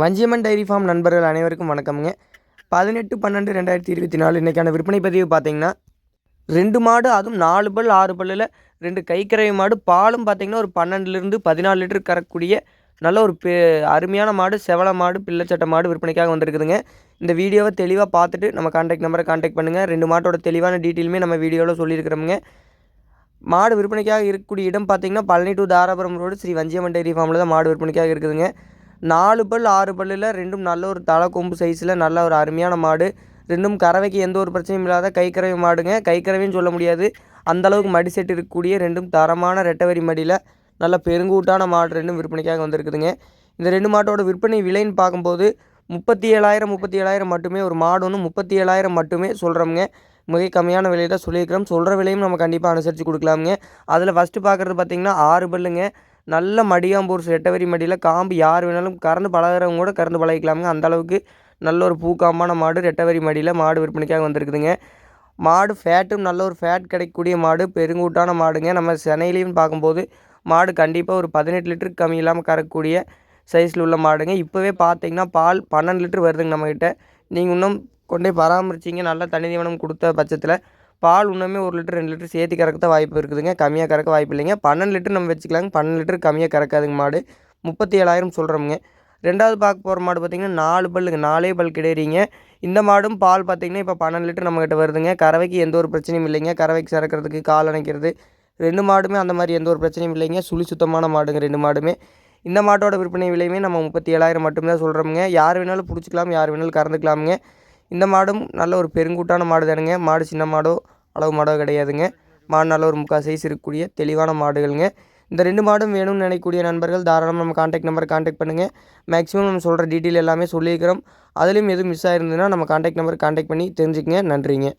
Vanjiamman dairy farm நண்பர்கள் அனைவருக்கும் வணக்கம்ங்க. பதினெட்டு பன்னெண்டு ரெண்டாயிரத்தி இருபத்தி நாலு இன்றைக்கான விற்பனை பதிவு பார்த்தீங்கன்னா ரெண்டு மாடு அதுவும் நாலு பல் ஆறு பல்லில் ரெண்டு கைக்கறவை மாடு பாலும் பார்த்தீங்கன்னா ஒரு பன்னெண்டுலேருந்து பதினாலு லிட்டர் கறக்கூடிய நல்ல ஒரு பெ அருமையான மாடு செவல மாடு பிள்ளைச்சட்டை மாடு விற்பனைக்காக வந்திருக்குதுங்க. இந்த வீடியோவை தெளிவாக பார்த்துட்டு நம்ம கான்டாக்ட் நம்பரை கான்டாக்ட் பண்ணுங்கள் ரெண்டு மாட்டோட தெளிவான டீட்டெயிலுமே நம்ம வீடியோவில் சொல்லியிருக்கிறோமுங்க. மாடு விற்பனைக்காக இருக்கக்கூடிய இடம் பார்த்தீங்கன்னா Palani to Dharapuram road Shri Vanjiyamman dairy ஃபார்மில் தான் மாடு விற்பனைக்காக இருக்குதுங்க. நாலு பல் ஆறு பல்லில் ரெண்டும் நல்ல ஒரு தலை கொம்பு சைஸில் நல்ல ஒரு அருமையான மாடு. ரெண்டும் கறவைக்கு எந்த ஒரு பிரச்சனையும் இல்லாத கைக்கறவை மாடுங்க. கைக்கறவைன்னு சொல்ல முடியாது. அந்தளவுக்கு மடி செட் இருக்கக்கூடிய ரெண்டும் தரமான ரெட்டவரி மடியில் நல்ல பெருங்கூட்டான மாடு ரெண்டும் விற்பனைக்காக வந்திருக்குதுங்க. இந்த ரெண்டு மாட்டோட விற்பனை விலைன்னு பார்க்கும்போது முப்பத்தி ஏழாயிரம் முப்பத்தி ஏழாயிரம் மட்டுமே ஒரு மாடு ஒன்று முப்பத்தி ஏழாயிரம் மட்டுமே சொல்கிறோமுங்க மிக கம்மியான விலையை தான் சொல்லியிருக்கிறோம். சொல்கிற விலையும் நம்ம கண்டிப்பாக அனுசரித்து கொடுக்கலாமுங்க. அதில் ஃபஸ்ட்டு பார்க்குறது பார்த்திங்கன்னா ஆறு பல்லுங்க. நல்ல மடியாம்பூர் ரெட்டவரி மடியில் காம்பு யார் வேணாலும் கறந்து பழகிறவங்க கூட கறந்து பழகிக்கலாமுங்க. அந்தளவுக்கு நல்ல ஒரு பூக்காம்பான மாடு ரெட்டவரி மடியில் மாடு விற்பனைக்காக வந்திருக்குதுங்க. மாடு ஃபேட்டும் நல்ல ஒரு ஃபேட் கிடைக்கக்கூடிய மாடு பெருங்கூட்டான மாடுங்க. நம்ம சென்னையிலையும் பார்க்கும்போது மாடு கண்டிப்பாக ஒரு பதினெட்டு லிட்டருக்கு கம்மி இல்லாமல் கறக்கக்கூடிய சைஸில் உள்ள மாடுங்க. இப்போவே பார்த்தீங்கன்னா பால் பன்னெண்டு லிட்டர் வருதுங்க நம்மக்கிட்ட நீங்கள் இன்னும் கொண்டே பராமரிச்சிங்க. நல்லா தனி தீவனம் கொடுத்த பட்சத்தில் பால் இன்னுமே ஒரு லிட்டர் ரெண்டு லிட்டர் சேர்த்து கறக்க தான் வாய்ப்பு இருக்குதுங்க. கம்மியாக கறக்க வாய்ப்பு இல்லைங்க. பன்னெண்டு லிட்டர் நம்ம வச்சுக்கலாங்க. பன்னெண்டு லிட்டர் கம்மியாக கறக்காதுங்க மாடு. முப்பத்தி ஏழாயிரம் சொல்கிறோமுங்க ரெண்டாவது பார்க்க போகிற மாடு பார்த்திங்கன்னா நாலு பல்லுங்க. நாலே பல் கிடையிறீங்க. இந்த மாடும் பால் பார்த்திங்கன்னா இப்போ பன்னெண்டு லிட்டர் நம்மக்கிட்ட வருதுங்க. கறவைக்கு எந்த ஒரு பிரச்சனையும் இல்லைங்க. கறவைக்கு சறக்கிறதுக்கு கால் அணைக்கிறது. ரெண்டு மாடுமே அந்த மாதிரி எந்த ஒரு பிரச்சனையும் இல்லைங்க. சுழி சுத்தமான மாடுங்க ரெண்டு மாடுமே. இந்த மாட்டோட விற்பனை விலையுமே நம்ம முப்பத்தி ஏழாயிரம் மட்டும்தான் சொல்கிறோமுங்க யார் வேணாலும் பிடிச்சிக்கலாம். யார் வேணாலும் கறந்துக்கலாமுங்க. இந்த மாடும் நல்ல ஒரு பெருங்கூட்டான மாடு தானுங்க. மாடு சின்ன மாடோ அளவு மாடோ கிடையாதுங்க. மாடு நல்ல ஒரு முக்கால் சைஸ் இருக்கக்கூடிய தெளிவான மாடுகளுங்க. இந்த ரெண்டு மாடும் வேணும்னு நினைக்கக்கூடிய நண்பர்கள் தாராளமாக நம்ம காண்டாக்ட் நம்பர் காண்டாக்ட் பண்ணுங்கள் மேக்ஸிமம் நம்ம சொல்கிற டீட்டெயில் எல்லாமே சொல்லியிருக்கிறோம். அதுலேயும் எதுவும் மிஸ் ஆயிருந்ததுன்னா நம்ம காண்டாக்ட் நம்பர் காண்டாக்ட் பண்ணி தெரிஞ்சுக்கங்க. நன்றிங்க.